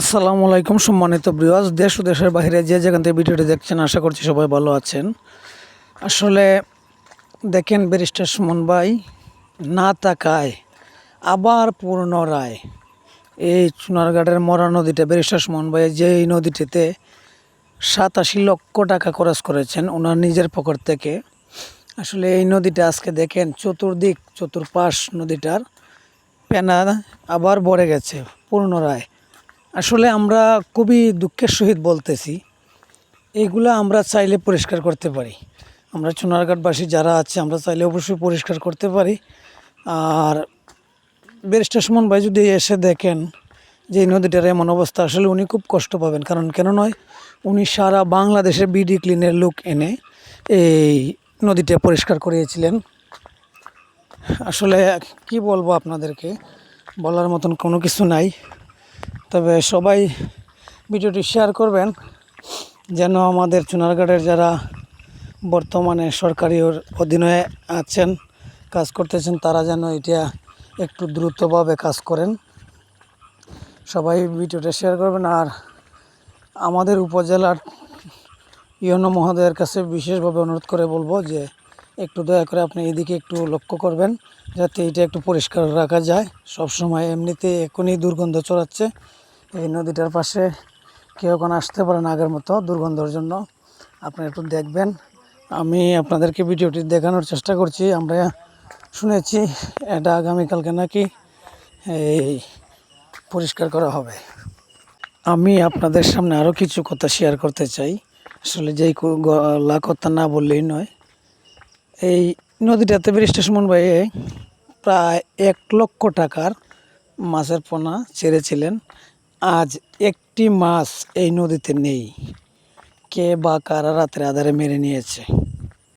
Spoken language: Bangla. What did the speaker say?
আসসালামু আলাইকুম সম্মানিত ব্রিওয়াজ দেশ ও দেশের বাইরে যে যেখান থেকে ভিডিওটি দেখছেন, আশা করছি সবাই ভালো আছেন। আসলে দেখেন ব্যারিস্টার সুমন ভাই, না তাকায়, আবার পুনরায় এই চুনারঘাটের মরা নদীটা ব্যারিস্টার সুমন ভাই যে এই নদীটিতে সাতাশি লক্ষ টাকা খরচ করেছেন, ওনার নিজের পকেট থেকে। আসলে এই নদীটা আজকে দেখেন চতুর্দিক, চতুর্পাশ নদীটার পেনা আবার ভরে গেছে পুনরায় আসলে আমরা খুবই দুঃখের সহিত বলতেছি এইগুলা আমরা চাইলে পরিষ্কার করতে পারি। আমরা চুনারঘাটবাসী যারা আছে, আমরা চাইলে অবশ্যই পরিষ্কার করতে পারি। আর ব্যারিস্টার সুমন ভাই যদি এসে দেখেন যে এই নদীটার এমন অবস্থা, আসলে উনি খুব কষ্ট পাবেন। কারণ কেন নয়, উনি সারা বাংলাদেশের বিডি ক্লিনের লোক এনে এই নদীটা পরিষ্কার করিয়েছিলেন। আসলে কি বলব আপনাদেরকে, বলার মতন কোনো কিছু নাই। তবে সবাই ভিডিওটি শেয়ার করবেন, যেন আমাদের চুনারঘাটের যারা বর্তমানে সরকারি অধীনে আছেন, কাজ করতেছেন, তারা যেন এটা একটু দ্রুতভাবে কাজ করেন। সবাই ভিডিওটা শেয়ার করবেন, আর আমাদের উপজেলার ইয়নো মহোদয়ের কাছে বিশেষভাবে অনুরোধ করে বলব যে, একটু দয়া করে আপনি এদিকে একটু লক্ষ্য করবেন, যাতে এটা একটু পরিষ্কার রাখা যায়। সব সময় এমনিতে এখনই দুর্গন্ধ চড়াচ্ছে এই নদীটার পাশে কেউ এখন আসতে পারে না আগের মতো দুর্গন্ধর জন্য। আপনি একটু দেখবেন। আমি আপনাদেরকে ভিডিওটি দেখানোর চেষ্টা করছি। আমরা শুনেছি এটা আগামীকালকে নাকি এই পরিষ্কার করা হবে। আমি আপনাদের সামনে আরও কিছু কথা শেয়ার করতে চাই। আসলে যেই গলা কথা না বললেই নয়। এই নদীটাতে ব্যারিস্টার সুমন ভাই প্রায় এক লক্ষ টাকার মাছের পোনা ছেড়েছিলেন। আজ একটি মাছ এই নদীতে নেই। কে বা কারা রাতের আধারে মেরে নিয়েছে?